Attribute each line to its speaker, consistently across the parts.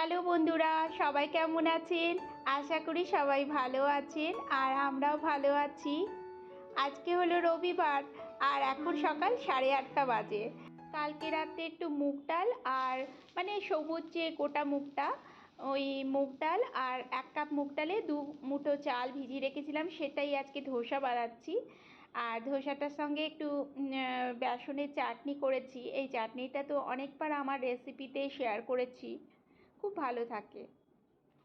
Speaker 1: Hello বন্ধুরা, সবাই কেমন আছেন? আশা করি সবাই ভালো আছেন আর আমরাও ভালো আছি। আজকে হলো রবিবার আর এখন সকাল সাড়ে আটটা বাজে। কালকে রাতে একটু মুগ ডাল আর মানে সবুজ যে গোটা মুগটা, ওই মুগ ডাল আর এক কাপ মুগ ডালে দু মুঠো চাল ভিজিয়ে রেখেছিলাম, সেটাই আজকে ধোসা বানাচ্ছি। আর ধোসাটার সঙ্গে একটু বেসনের চাটনি করেছি। এই চাটনিটা তো অনেকবার আমার রেসিপিতে শেয়ার করেছি। খুব ভালো থাকে।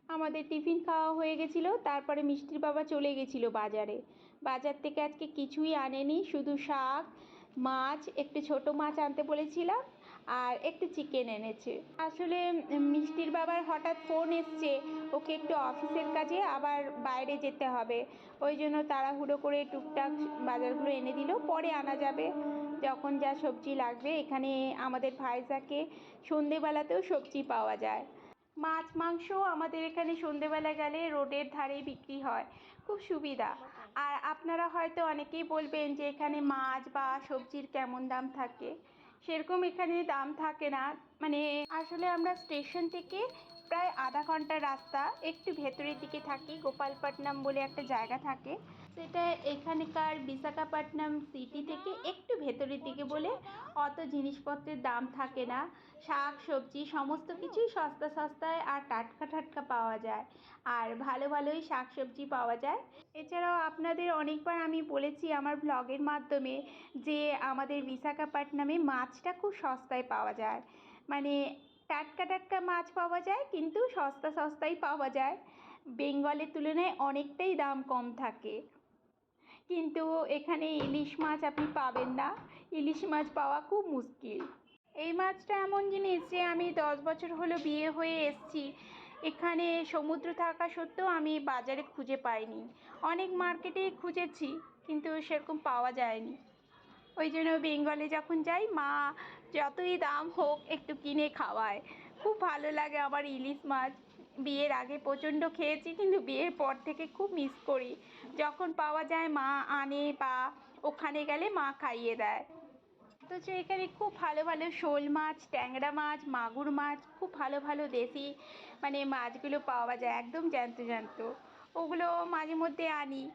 Speaker 1: আমাদের টিফিন খাওয়া হয়ে গেছিল, তারপরে মিষ্টির বাবা চলে গেছিল বাজারে। বাজার থেকে আজকে কিছুই আনেনি, শুধু শাক, মাছ, একটু ছোট মাছ আনতে বলেছিলাম, আর একটু চিকেন এনেছে। আসলে মিষ্টির বাবার হঠাৎ ফোন এসছে, ওকে একটু অফিসের কাজে আবার বাইরে যেতে হবে। ওই জন্য তাড়াহুড়ো করে টুকটাক বাজারগুলো এনে দিল, পরে আনা যাবে। যখন যা সবজি লাগবে, এখানে আমাদের ভাইজাকে সন্ধেবেলাতেও সবজি পাওয়া যায়। মাছ, মাংস আমাদের এখানে সন্ধেবেলা গেলে রোডের ধারে বিক্রি হয়। খুব সুবিধা। আর আপনারা হয়তো অনেকেই বলবেন যে এখানে মাছ বা সবজির কেমন দাম থাকে? সেরকম এখানে দাম থাকে না। মানে আসলে আমরা স্টেশন থেকে প্রায় আধা ঘণ্টার রাস্তা একটু ভেতরের দিকে থাকি, গোপালপট্টনম বলে একটা জায়গা থাকে। সেটা এখানকার বিশাখাপট্টনম সিটি থেকে একটু ভেতরের দিকে বলে অত জিনিসপত্রের দাম থাকে না। শাক, সবজি, সমস্ত কিছুই সস্তা সস্তায় আর টাটকা টাটকা পাওয়া যায়। আর ভালো ভালোই শাক, সবজি পাওয়া যায়। এছাড়াও আপনাদের অনেকবার আমি বলেছি আমার ব্লগের মাধ্যমে যে আমাদের বিশাখাপট্টনমে মাছটা খুব সস্তায় পাওয়া যায়। মানে টাটকা টাটকা মাছ পাওয়া যায় কিন্তু সস্তা সস্তাই পাওয়া যায়। বেঙ্গলের তুলনায় অনেকটাই দাম কম থাকে। কিন্তু এখানে ইলিশ মাছ আপনি পাবেন না। ইলিশ মাছ পাওয়া খুব মুশকিল। এই মাছটা এমন জিনিস যে আমি দশ বছর হলো বিয়ে হয়ে এসেছি। এখানে সমুদ্র থাকা সত্ত্বেও আমি বাজারে খুঁজে পাইনি। অনেক মার্কেটে খুঁজেছি, কিন্তু সেরকম পাওয়া যায়নি। ওই জন্য বেঙ্গলে যখন যাই, মা যতই দাম হোক একটু কিনে খাওয়ায়। খুব ভালো লাগে আমার ইলিশ মাছ। বিয়ের আগে প্রচণ্ড খেয়েছি, কিন্তু বিয়ের পর থেকে খুব মিস করি। যখন পাওয়া যায়, মা আনে বা ওখানে গেলে মা খাইয়ে দেয়। অথচ এখানে খুব ভালো ভালো শোল মাছ, ট্যাংরা মাছ, মাগুর মাছ, খুব ভালো ভালো দেশি মানে মাছগুলো পাওয়া যায়, একদম জ্যান্ত জ্যান্ত। ওগুলো মাঝে মধ্যে আনি।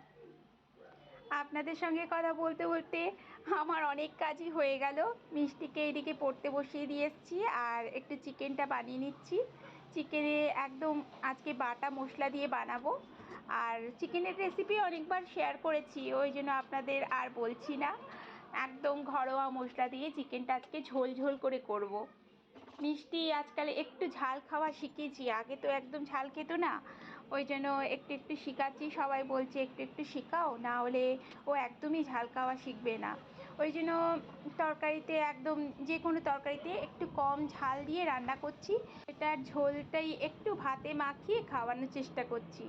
Speaker 1: আপনাদের সঙ্গে কথা বলতে বলতে আমার অনেক কাজই হয়ে গেল। মিষ্টিকে এদিকে পড়তে বসিয়ে দিয়ে এসেছি আর একটু চিকেনটা বানিয়ে নিচ্ছি। চিকেনে একদম আজকে বাটা মশলা দিয়ে বানাবো। আর চিকেনের রেসিপি অনেকবার শেয়ার করেছি, ওই জন্য আপনাদের আর বলছি না। একদম ঘরোয়া মশলা দিয়ে চিকেনটা আজকে ঝোল ঝোল করে করব। মিষ্টি আজকাল একটু ঝাল খাওয়া শিখেছি, আগে তো একদম ঝাল খেত না। ওই জন্য একটু একটু শিখাচ্ছি, সবাই বলছে একটু একটু শেখাও, না হলে ও একদমই ঝাল খাওয়া শিখবে না। ওই জন্য তরকারিতে একদম যে কোনো তরকারিতে একটু কম ঝাল দিয়ে রান্না করছি। এটার ঝোলটাই একটু ভাতে মাখিয়ে খাওয়ানোর চেষ্টা করছি।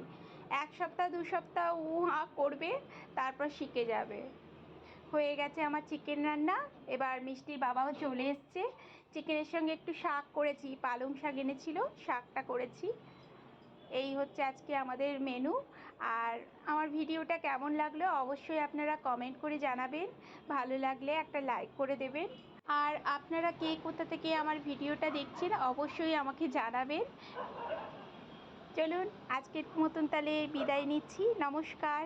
Speaker 1: এক সপ্তাহ, দু সপ্তাহ উ হা করবে, তারপর শিখে যাবে। হয়ে গেছে আমার চিকেন রান্না। এবার মিষ্টির বাবাও চলে এসছে। চিকেনের সঙ্গে একটু শাক করেছি। পালং শাক এনেছিল, শাকটা করেছি। এই হচ্ছে আজকে আমাদের মেনু আর আমার ভিডিওটা কেমন লাগল অবশ্যই আপনারা কমেন্ট করে জানাবেন। ভালো লাগলে একটা লাইক করে দেবেন। আর আপনারা কে কোথা থেকে আমার ভিডিওটা দেখছেন অবশ্যই আমাকে জানাবেন। চলুন, আজকের মতন তাহলে বিদায় নিচ্ছি। নমস্কার।